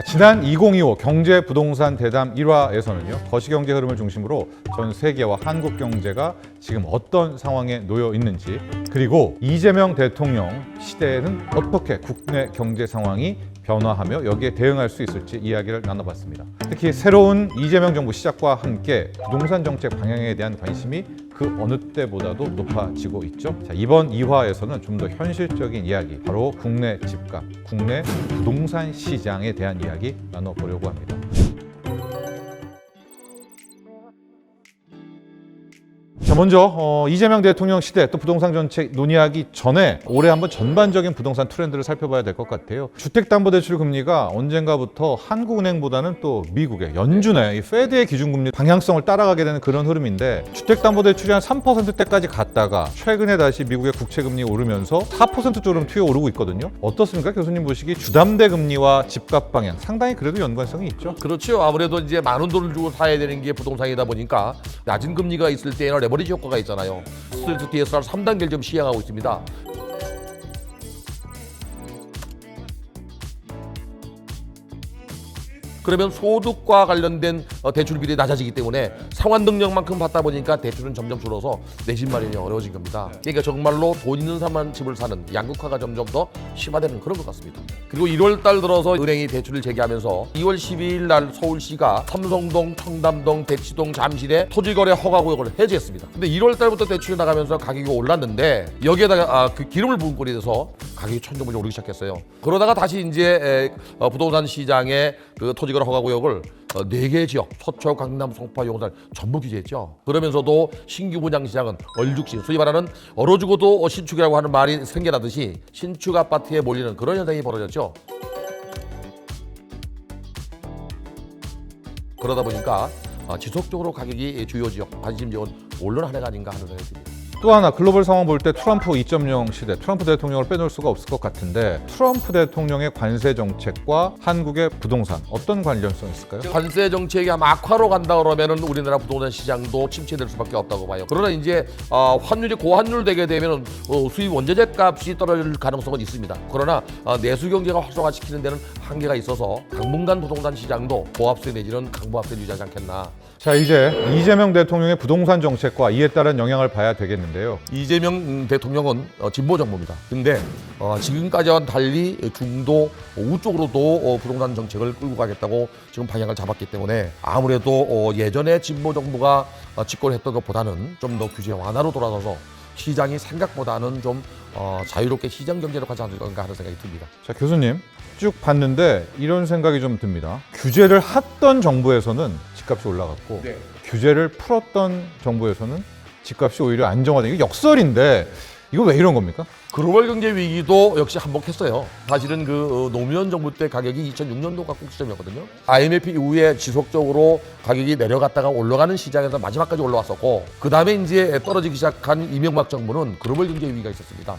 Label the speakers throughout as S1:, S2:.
S1: 자, 지난 2025 경제 부동산 대담 1화에서는요. 거시 경제 흐름을 중심으로 전 세계와 한국 경제가 지금 어떤 상황에 놓여 있는지 그리고 이재명 대통령 시대에는 어떻게 국내 경제 상황이 변화하며 여기에 대응할 수 있을지 이야기를 나눠봤습니다. 특히 새로운 이재명 정부 시작과 함께 부동산 정책 방향에 대한 관심이 그 어느 때보다도 높아지고 있죠. 자, 이번 2화에서는 좀 더 현실적인 이야기, 바로 국내 집값, 국내 부동산 시장에 대한 이야기 나눠보려고 합니다. 자 먼저 어, 이재명 대통령 시대 또 부동산 정책 논의하기 전에 올해 한번 전반적인 부동산 트렌드를 살펴봐야 될 것 같아요. 주택담보대출 금리가 언젠가부터 한국은행보다는 또 미국의 연준의 이 페드의 기준금리 방향성을 따라가게 되는 그런 흐름인데 주택담보대출이 한 3%대까지 갔다가 최근에 다시 미국의 국채금리 오르면서 4% 쪽으로 튀어 오르고 있거든요. 어떻습니까, 교수님 보시기 주담대 금리와 집값 방향 상당히 그래도 연관성이 있죠.
S2: 그렇죠. 아무래도 이제 많은 돈을 주고 사야 되는 게 부동산이다 보니까 낮은 금리가 있을 때에는 레버리 지 효과가 있잖아요. 스트레스 DSR 3단계를 좀 시행하고 있습니다. 그러면 소득과 관련된 어, 대출 비율이 낮아지기 때문에 상환 능력만큼 받다 보니까 대출은 점점 줄어서 내 집 마련이 어려워진 겁니다. 그러니까 정말로 돈 있는 사람만 집을 사는 양극화가 점점 더 심화되는 그런 것 같습니다. 그리고 1월 달 들어서 은행이 대출을 재개하면서 2월 12일 날 서울시가 삼성동, 청담동, 대치동, 잠실에 토지거래 허가구역을 해제했습니다. 근데 1월 달부터 대출이 나가면서 가격이 올랐는데 여기에다가 아, 그 기름을 부은 꼴이 돼서 가격이 천정부지 오르기 시작했어요. 그러다가 다시 이제 에, 어, 부동산 시장에 그 토지거래 허가 구역을 어, 네개 지역 서초, 강남, 송파, 용산 전부 규제했죠. 그러면서도 신규 분양 시장은 얼죽신, 소위 말하는 얼어 죽어도 신축이라고 하는 말이 생겨나듯이 신축 아파트에 몰리는 그런 현상이 벌어졌죠. 그러다 보니까 어, 지속적으로 가격이 주요 지역 관심 지역은 올라는 한 해가 아닌가 하는 생각이 듭니다.
S1: 또 하나 글로벌 상황 볼 때 트럼프 2.0 시대, 트럼프 대통령을 빼놓을 수가 없을 것 같은데 트럼프 대통령의 관세 정책과 한국의 부동산 어떤 관련성이 있을까요?
S2: 관세 정책이 아마 악화로 간다 그러면은 우리나라 부동산 시장도 침체될 수밖에 없다고 봐요. 그러나 이제 어, 환율이 고환율 되게 되면은 어, 수입 원자재 값이 떨어질 가능성은 있습니다. 그러나 어, 내수 경제가 활성화시키는 데는 한계가 있어서 당분간 부동산 시장도 보합세 내지는 강보합세 유지하지 않겠나.
S1: 자 이제 이재명 대통령의 부동산 정책과 이에 따른 영향을 봐야 되겠는데 요.
S2: 이재명 음, 대통령은 어, 진보 정부입니다. 근데 어, 지금까지와는 달리 중도 우쪽으로도 어, 부동산 정책을 끌고 가겠다고 지금 방향을 잡았기 때문에 아무래도 어, 예전에 진보 정부가 어, 집권했던 것보다는 좀 더 규제 완화로 돌아서서 시장이 생각보다는 좀 어, 자유롭게 시장 경제로 가지 않을까 하는 생각이 듭니다.
S1: 자 교수님 쭉 봤는데 이런 생각이 좀 듭니다. 규제를 했던 정부에서는 집값이 올라갔고 규제를 풀었던 정부에서는 집값이 오히려 안정화된 이게 역설인데 이거 왜 이런 겁니까?
S2: 글로벌 경제 위기도 역시 한복했어요. 사실은 그 어, 노무현 정부 때 가격이 2006년도가 꼭지점이었거든요. IMF 이후에 지속적으로 가격이 내려갔다가 올라가는 시장에서 마지막까지 올라왔었고 그 다음에 이제 떨어지기 시작한 이명박 정부는 글로벌 경제 위기가 있었습니다.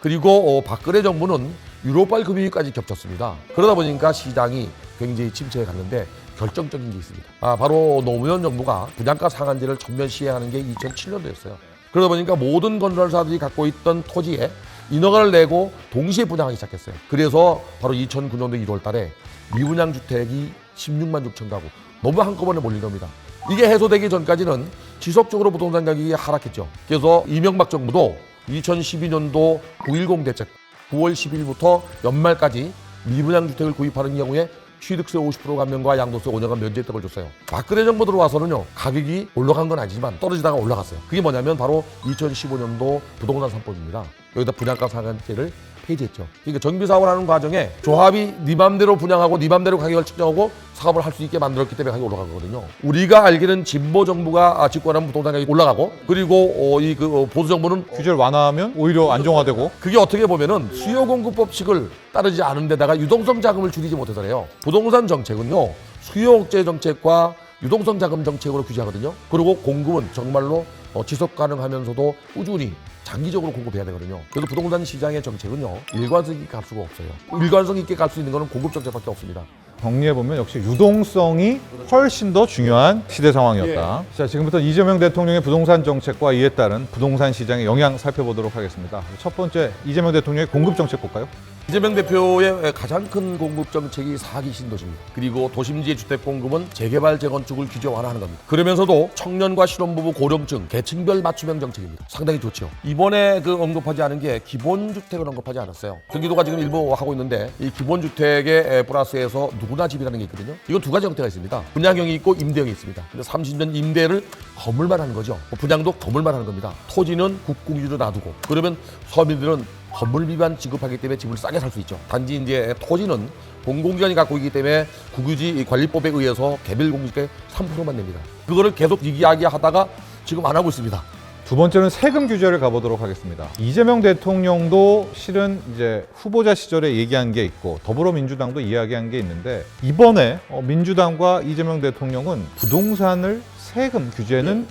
S2: 그리고 어, 박근혜 정부는 유로발 금융위기까지 겹쳤습니다. 그러다 보니까 시장이 굉장히 침체해 갔는데 결정적인 게 있습니다. 아, 바로 노무현 정부가 분양가 상한제를 전면 시행하는 게 2007년도였어요. 그러다 보니까 모든 건설사들이 갖고 있던 토지에 인허가를 내고 동시에 분양하기 시작했어요. 그래서 바로 2009년도 1월 달에 미분양 주택이 16만 6천 가구 너무 한꺼번에 몰린 겁니다. 이게 해소되기 전까지는 지속적으로 부동산 가격이 하락했죠. 그래서 이명박 정부도 2012년도 910 대책 9월 10일부터 연말까지 미분양 주택을 구입하는 경우에 취득세 50% 감면과 양도세 5년간 면제 혜택을 줬어요. 박근혜 정부 들어와서는요 가격이 올라간 건 아니지만 떨어지다가 올라갔어요. 그게 뭐냐면 바로 2015년도 부동산 3법입니다. 여기다 분양가 상한제를 폐지했죠. 그러니까 정비 사업을 하는 과정에 조합이 네 맘대로 분양하고 네 맘대로 가격을 측정하고 사업을 할 수 있게 만들었기 때문에 가격이 올라간 거거든요. 우리가 알기는 진보 정부가 아, 집권하면 부동산 가격이 올라가고 그리고 이그 보수 정부는
S1: 규제를 완화하면 오히려 안정화되고
S2: 그게 어떻게 보면은 수요 공급 법칙을 따르지 않은 데다가 유동성 자금을 줄이지 못해서래요. 부동산 정책은요. 수요 억제 정책과 유동성 자금 정책으로 규제하거든요. 그리고 공급은 정말로 어, 지속 가능하면서도 꾸준히 장기적으로 공급해야 되거든요. 그래서 부동산 시장의 정책은요. 일관성 있게 갈 수가 없어요. 일관성 있게 갈 수 있는 거는 공급 정책밖에 없습니다.
S1: 정리해보면 역시 유동성이 훨씬 더 중요한 시대 상황이었다. 자, 지금부터 이재명 대통령의 부동산 정책과 이에 따른 부동산 시장의 영향 살펴보도록 하겠습니다. 첫 번째, 이재명 대통령의 공급 정책 볼까요?
S2: 이재명 대표의 가장 큰 공급 정책이 사기 신도시입니다. 그리고 도심지의 주택 공급은 재개발 재건축을 규제 완화하는 겁니다. 그러면서도 청년과 신혼부부 고령층 계층별 맞춤형 정책입니다. 상당히 좋죠. 이번에 그 언급하지 않은 게 기본주택을 언급하지 않았어요. 경기도가 지금 일부 하고 있는데 이 기본주택의 플러스에서 누구나 집이라는 게 있거든요. 이건 두 가지 형태가 있습니다. 분양형이 있고 임대형이 있습니다. 근데 30년 임대를 건물만 하는 거죠. 뭐 분양도 건물만 하는 겁니다. 토지는 국공유로 놔두고 그러면 서민들은 건물 비반 지급하기 때문에 집을 싸게 살 수 있죠. 단지 이제 토지는 공공기관이 갖고 있기 때문에 국유지 관리법에 의해서 개별 공시가의 3%만 냅니다. 그거를 계속 이야기하다가 지금 안 하고 있습니다.
S1: 두 번째는 세금 규제를 가보도록 하겠습니다. 이재명 대통령도 실은 이제 후보자 시절에 얘기한 게 있고 더불어민주당도 이야기한 게 있는데 이번에 어, 민주당과 이재명 대통령은 부동산을 세금 규제는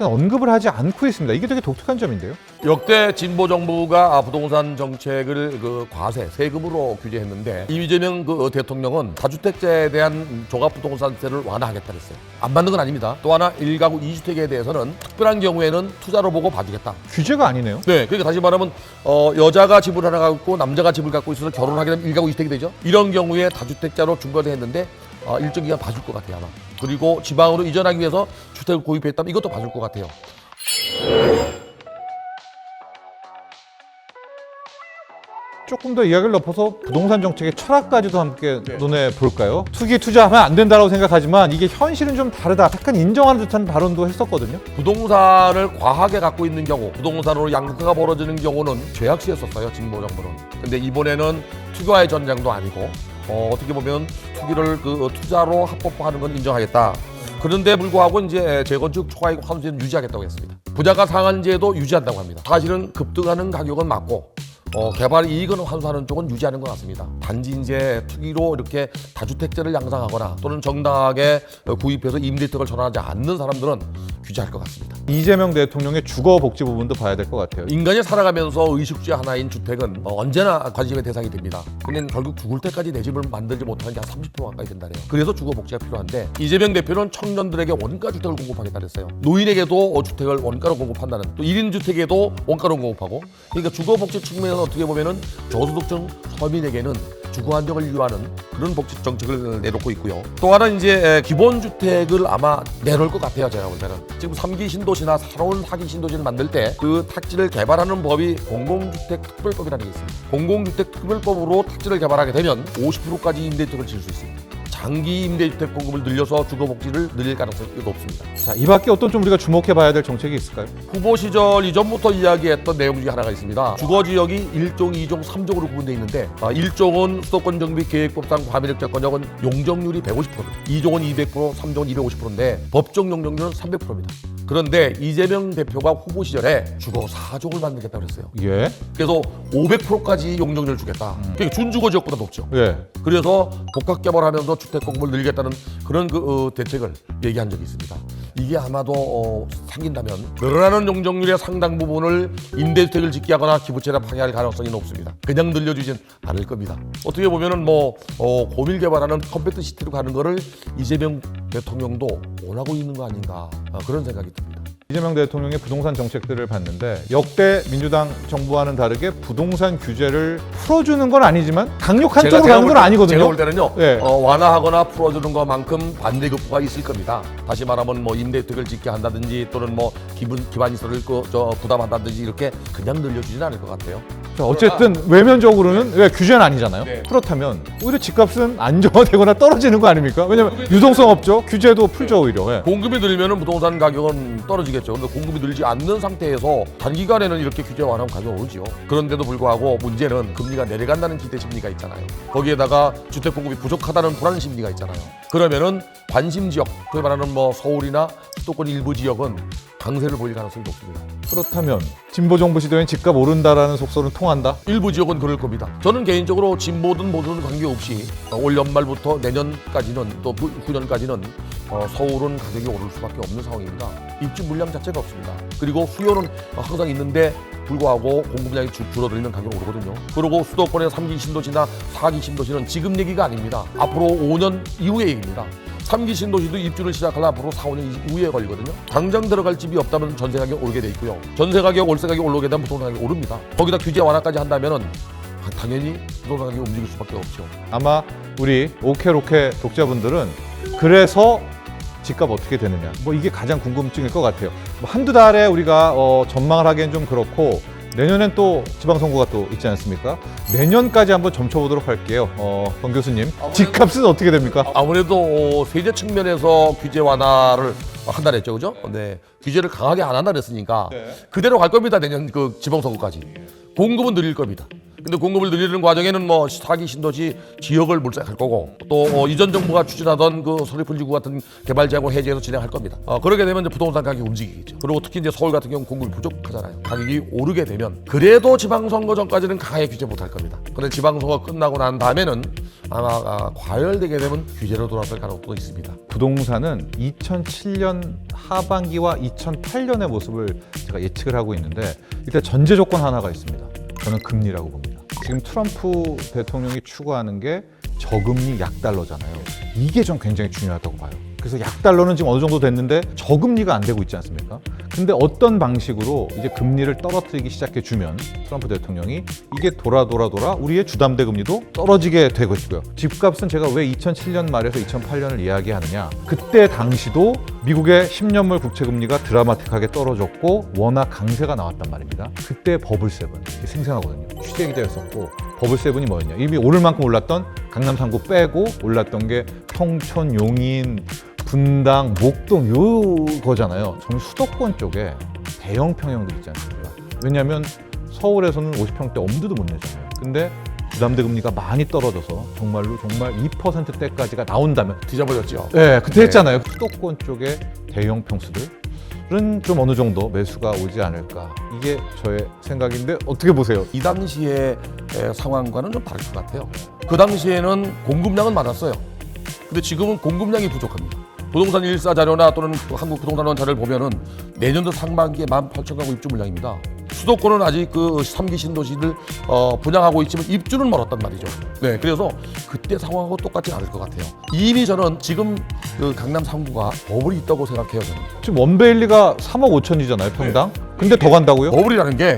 S1: 일단 언급을 하지 않고 있습니다. 이게 되게 독특한 점인데요.
S2: 역대 진보 정부가 부동산 정책을 그 과세 세금으로 규제했는데 이재명 그 대통령은 다주택자에 대한 종합 부동산세를 완화하겠다 그랬어요. 안 받는 건 아닙니다. 또 하나 1가구 2주택에 대해서는 특별한 경우에는 투자로 보고 봐주겠다.
S1: 규제가 아니네요.
S2: 네, 그러니까 다시 말하면 어, 여자가 집을 하나 갖고 남자가 집을 갖고 있어서 결혼하게 되면 일가구 이주택이 되죠. 이런 경우에 다주택자로 중과돼 했는데 어, 일정 기간 봐줄 것 같아요 아마. 그리고 지방으로 이전하기 위해서 주택을 구입했다면 이것도 봐줄 것 같아요.
S1: 조금 더 이야기를 넓혀서 부동산 정책의 철학까지도 함께 논해 볼까요? 투기 투자하면 안 된다고 생각하지만 이게 현실은 좀 다르다. 약간 인정하는 듯한 발언도 했었거든요.
S2: 부동산을 과하게 갖고 있는 경우, 부동산으로 양극화가 벌어지는 경우는 죄악시했었어요 진보 정부는. 근데 이번에는 투기와의 전쟁도 아니고 어, 어떻게 보면 투기를 그 투자로 합법화하는 건 인정하겠다. 그런데 불구하고 이제 재건축 초과이익 환수제는 유지하겠다고 했습니다. 부자가 상한제도 유지한다고 합니다. 사실은 급등하는 가격은 맞고 어, 개발 이익은 환수하는 쪽은 유지하는 것 같습니다. 단지 이제 투기로 이렇게 다주택자를 양상하거나 또는 정당하게 어, 구입해서 임대택을 전환하지 않는 사람들은 규제할 것 같습니다.
S1: 이재명 대통령의 주거 복지 부분도 봐야 될 것 같아요.
S2: 인간이 살아가면서 의식주의 하나인 주택은 어, 언제나 관심의 대상이 됩니다. 근데 결국 죽을 때까지 내 집을 만들지 못하는 게 한 30% 가까이 된다네요. 그래서 주거 복지가 필요한데 이재명 대표는 청년들에게 원가 주택을 공급하겠다 그랬어요. 노인에게도 어, 주택을 원가로 공급한다는 또 1인 주택에도 원가로 공급하고 그러니까 주거 복지 측면에서 어떻게 보면은 저소득층 서민에게는 주거 안정을 유하는 그런 복지 정책을 내놓고 있고요. 또 하나 이제 기본 주택을 아마 내놓을 것 같아요. 제가 볼 때는 지금 3기 신도시나 새로운 4기 신도시를 만들 때 그 탁지를 개발하는 법이 공공주택 특별법이라는 게 있습니다. 공공주택 특별법으로 탁지를 개발하게 되면 50%까지 임대주택을 지을 수 있습니다. 장기 임대주택 공급을 늘려서 주거 복지를 늘릴 가능성이 높습니다.
S1: 자, 이 밖에 어떤 좀 우리가 주목해 봐야 될 정책이 있을까요?
S2: 후보 시절 이전부터 이야기했던 내용 중에 하나가 있습니다. 주거 지역이 1종, 2종, 3종으로 구분되어 있는데 아, 1종은 수도권 정비 계획법상 과밀역 접근역은 용적률이 150%, 2종은 200%, 3종은 250%인데 법정 용적률은 300%입니다. 그런데 이재명 대표가 후보 시절에 주거 4종을 만들겠다고 그랬어요.
S1: 예.
S2: 그래서 500%까지 용적률을 주겠다. 그러니까 준주거 지역보다 높죠.
S1: 예.
S2: 그래서 복합 개발하면서 주택 공급을 늘리겠다는 그런 그 어, 대책을 얘기한 적이 있습니다. 이게 아마도 어, 생긴다면 늘어나는 용적률의 상당 부분을 임대주택을 짓게 하거나 기부채나 파괴할 가능성이 높습니다. 그냥 늘려주진 않을 겁니다. 어떻게 보면은 뭐 어, 고밀 개발하는 컴팩트 시티로 가는 거를 이재명 대통령도 원하고 있는 거 아닌가 아, 그런 생각이 듭니다.
S1: 이재명 대통령의 부동산 정책들을 봤는데 역대 민주당 정부와는 다르게 부동산 규제를 풀어주는 건 아니지만 강력한 쪽으로 가는 건
S2: 때-
S1: 아니거든요.
S2: 제가 볼 때는요.
S1: 예.
S2: 어, 완화하거나 풀어주는 것만큼 반대 급부가 있을 겁니다. 다시 말하면 뭐 임대주택을 짓게 한다든지 또는 뭐 기분 기반 시설을 그, 저 부담한다든지 이렇게 그냥 늘려주지는 않을 것 같아요.
S1: 자, 어쨌든 외면적으로는 왜 규제는 아니잖아요.
S2: 네.
S1: 그렇다면 오히려 집값은 안정화되거나 떨어지는 거 아닙니까? 왜냐면 유동성 없죠. 규제도 풀죠 오히려. 예.
S2: 공급이 늘면 부동산 가격은 떨어지겠죠. 근데 공급이 늘지 않는 상태에서 단기간에는 이렇게 규제 완화하면 가격이 오르죠. 그런데도 불구하고 문제는 금리가 내려간다는 기대 심리가 있잖아요. 거기에다가 주택 공급이 부족하다는 불안 심리가 있잖아요. 그러면은 관심 지역, 소위 말하는 뭐 서울이나 수도권 일부 지역은 강세를 보일 가능성이 높습니다.
S1: 그렇다면 진보 정부 시대엔 집값 오른다라는 속설은 통한다.
S2: 일부 지역은 그럴 겁니다. 저는 개인적으로 진보든 모든 관계없이 어, 올 연말부터 내년까지는 또 후- 후년까지는 어, 서울은 가격이 오를 수밖에 없는 상황입니다. 입주 물량 자체가 없습니다. 그리고 수요는 항상 있는데 불구하고 공급량이 줄- 줄어들면 가격이 오르거든요. 그리고 수도권의 3기 신도시나 4기 신도시는 지금 얘기가 아닙니다. 앞으로 5년 이후의 얘기입니다. 3기 신도시도 입주를 시작하려 앞으로 4, 5년 이후에 걸리거든요. 당장 들어갈 집이 없다면 전세 가격 오르게 돼 있고요. 전세 가격, 월세 가격 올라오게 되면 부동산 가격이 오릅니다. 거기다 규제 완화까지 한다면은 당연히 부동산 가격이 움직일 수밖에 없죠.
S1: 아마 우리 오케로케 독자분들은 그래서 집값 어떻게 되느냐 뭐 이게 가장 궁금증일 것 같아요 뭐 한두 달에 우리가 어, 전망을 하기엔 좀 그렇고 내년엔 또 지방선거가 또 있지 않습니까? 내년까지 한번 점쳐보도록 할게요. 어, 권 교수님 집값은 어떻게 됩니까?
S2: 아무래도 어, 세제 측면에서 규제 완화를 한다 했죠, 그죠? 네, 규제를 강하게 안 한다 그랬으니까 그대로 갈 겁니다 내년 그 지방선거까지. 공급은 늘릴 겁니다. 근데 공급을 늘리는 과정에는 뭐 사기 신도시 지역을 물색할 거고 또 어, 이전 정부가 추진하던 그 서리풀지구 같은 개발 제한을 해제해서 진행할 겁니다. 어, 그러게 되면 이제 부동산 가격이 움직이겠죠. 그리고 특히 이제 서울 같은 경우 공급이 부족하잖아요. 가격이 오르게 되면 그래도 지방선거 전까지는 강하게 규제 못할 겁니다. 그런데 지방선거 끝나고 난 다음에는 아마 아, 과열되게 되면 규제로 돌아설 가능성도 있습니다.
S1: 부동산은 2007년 하반기와 2008년의 모습을 제가 예측을 하고 있는데 일단 전제 조건 하나가 있습니다. 저는 금리라고 봅니다. 지금 트럼프 대통령이 추구하는 게 저금리 약달러잖아요. 이게 좀 굉장히 중요하다고 봐요. 그래서 약 달러는 지금 어느 정도 됐는데 저금리가 안 되고 있지 않습니까? 근데 어떤 방식으로 이제 금리를 떨어뜨리기 시작해 주면 트럼프 대통령이 이게 돌아 돌아 돌아 우리의 주담대 금리도 떨어지게 되고 있고요. 집값은 제가 왜 2007년 말에서 2008년을 이야기하느냐? 그때 당시도 미국의 10년물 국채 금리가 드라마틱하게 떨어졌고 워낙 강세가 나왔단 말입니다. 그때 버블 세븐 이게 생생하거든요. 취재 기자였었고 버블 세븐이 뭐였냐? 이미 오를 만큼 올랐던 강남 3구 빼고 올랐던 게 통촌, 용인, 분당, 목동 요거잖아요. 저는 수도권 쪽에 대형 평형들 있지 않습니까? 왜냐하면 서울에서는 50평대 엄두도 못 내잖아요. 근데 부담대 금리가 많이 떨어져서 정말로 정말 2%대까지가 나온다면
S2: 뒤져버렸죠.
S1: 네, 그때 했잖아요. 수도권 쪽에 대형 평수들은 좀 어느 정도 매수가 오지 않을까. 이게 저의 생각인데 어떻게 보세요?
S2: 이 당시의 에, 상황과는 좀 다를 것 같아요. 그 당시에는 공급량은 많았어요. 근데 지금은 공급량이 부족합니다. 부동산 일사 자료나 또는 그 한국 부동산원 자료를 보면은 내년도 상반기에 18,000가구 입주 물량입니다. 수도권은 아직 그 3기 신도시를 어, 분양하고 있지만 입주는 멀었단 말이죠. 네, 그래서 그때 상황하고 똑같지 않을 것 같아요. 이미 저는 지금 그 강남 3구가 버블이 있다고 생각해요, 저는.
S1: 지금 원베일리가 3억 5천이잖아요, 평당. 근데 더 간다고요?
S2: 버블이라는 게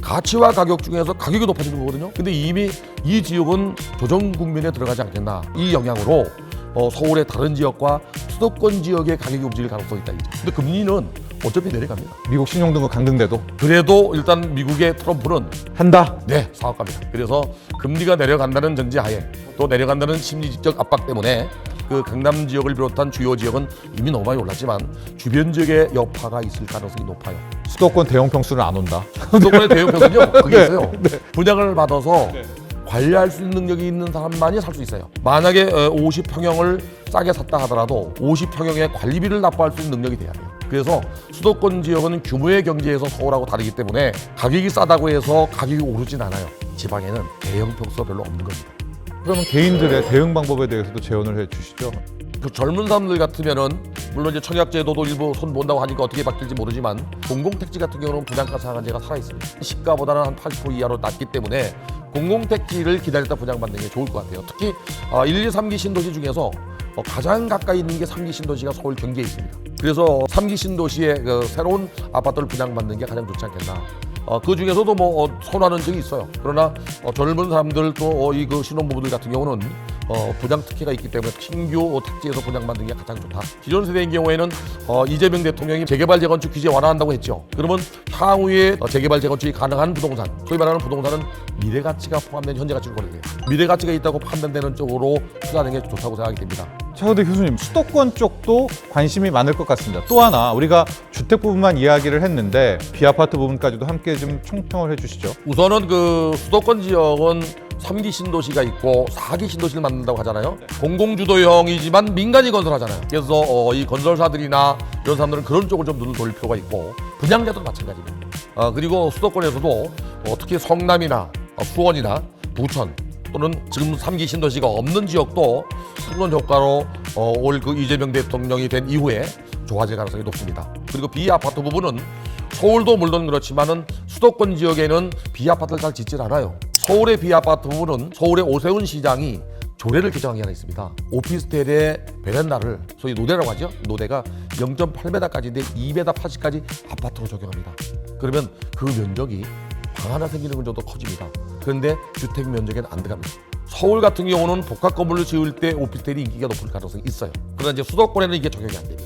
S2: 가치와 가격 중에서 가격이 높아지는 거거든요. 근데 이미 이 지역은 조정 국면에 들어가지 않겠나. 이 영향으로 어, 서울의 다른 지역과 수도권 지역의 가격이 움직일 가능성이 있다. 이제. 근데 금리는 어차피 내려갑니다.
S1: 미국 신용등급 강등돼도
S2: 그래도 일단 미국의 트럼프는
S1: 한다.
S2: 네 사업가입니다. 그래서 금리가 내려간다는 전제하에 또 내려간다는 심리적 압박 때문에 그 강남 지역을 비롯한 주요 지역은 이미 너무 많이 올랐지만 주변 지역에 여파가 있을 가능성이 높아요.
S1: 수도권 대형 평수는 안 온다.
S2: 수도권의 대형 평수는요 그게 있어요. 분양을 받아서 관리할 수 있는 능력이 있는 사람만이 살 수 있어요. 만약에 50평형을 싸게 샀다 하더라도 50평형의 관리비를 납부할 수 있는 능력이 돼야 돼요. 그래서 수도권 지역은 규모의 경제에서 서울하고 다르기 때문에 가격이 싸다고 해서 가격이 오르진 않아요. 지방에는 대형 평수가 별로 없는 겁니다.
S1: 그러면 개인들의 대응 방법에 대해서도 제언을 해 주시죠.
S2: 그 젊은 사람들 같으면은 물론 이제 청약제도도 일부 손 본다고 하니까 어떻게 바뀔지 모르지만 공공택지 같은 경우는 분양가 상한제가 살아 있습니다. 시가보다는 한80% 이하로 낮기 때문에 공공택지를 기다렸다 분양받는 게 좋을 것 같아요. 특히 어, 1, 2, 3기 신도시 중에서 어, 가장 가까이 있는 게 3기 신도시가 서울 경기에 있습니다. 그래서 3기 신도시에 그 새로운 아파트를 분양받는 게 가장 좋지 않겠나. 어, 그 중에서도 뭐 어, 선호하는 적이 있어요. 그러나 어, 젊은 사람들 또 이 그 신혼부부들 같은 경우는 어, 분양 특혜가 있기 때문에 신규 택지에서 분양받는 게 가장 좋다. 기존 세대인 경우에는 어, 이재명 대통령이 재개발 재건축 규제 완화한다고 했죠. 그러면 향후에 어, 재개발 재건축이 가능한 부동산, 소위 말하는 부동산은 미래 가치가 포함된 현재 가치를 거래돼요. 미래 가치가 있다고 판단되는 쪽으로 투자하는 게 좋다고 생각이 됩니다.
S1: 자, 근데 교수님 수도권 쪽도 관심이 많을 것 같습니다. 또 하나 우리가 주택 부분만 이야기를 했는데 비아파트 부분까지도 함께 좀 총평을 해주시죠.
S2: 우선은 그 수도권 지역은 3기 신도시가 있고 4기 신도시를 만든다고 하잖아요. 공공주도형이지만 민간이 건설하잖아요. 그래서 어, 이 건설사들이나 이런 사람들은 그런 쪽을 좀 눈을 돌릴 필요가 있고 분양자도 마찬가지입니다. 어, 그리고 수도권에서도 어, 특히 성남이나 어, 수원이나 부천 또는 지금 3기 신도시가 없는 지역도 승론 효과로 어, 올그 이재명 대통령이 된 이후에 좋아질 가능성이 높습니다. 그리고 비아파트 부분은 서울도 물론 그렇지만은 수도권 지역에는 비아파트를 잘 짓질 않아요. 서울의 비아파트 부분은 서울의 오세훈 시장이 조례를 개정한 게 하나 있습니다. 오피스텔의 베란다를 소위 노대라고 하죠. 노대가 0.8m까지인데 2m80까지 아파트로 적용합니다. 그러면 그 면적이 방 하나 생기는 건 정도 커집니다. 그런데 주택 면적에는 안 들어갑니다. 서울 같은 경우는 복합 건물을 지을 때 오피스텔이 인기가 높을 가능성이 있어요. 그러나 이제 수도권에는 이게 적용이 안 됩니다.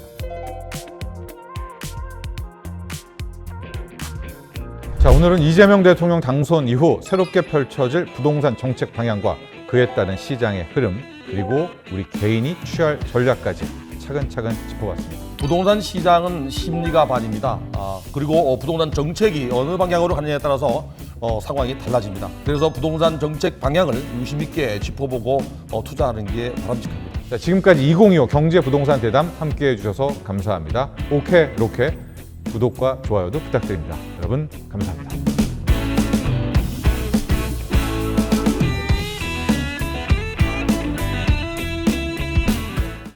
S1: 자, 오늘은 이재명 대통령 당선 이후 새롭게 펼쳐질 부동산 정책 방향과 그에 따른 시장의 흐름, 그리고 우리 개인이 취할 전략까지 차근차근 짚어봤습니다.
S3: 부동산 시장은 심리가 반입니다. 아, 그리고 어, 부동산 정책이 어느 방향으로 가느냐에 따라서 어, 상황이 달라집니다. 그래서 부동산 정책 방향을 유심 있게 짚어보고 어, 투자하는 게 바람직합니다.
S1: 자, 지금까지 2025 경제 부동산 대담 함께 해주셔서 감사합니다. 오케 로케 구독과 좋아요도 부탁드립니다. 여러분 감사합니다.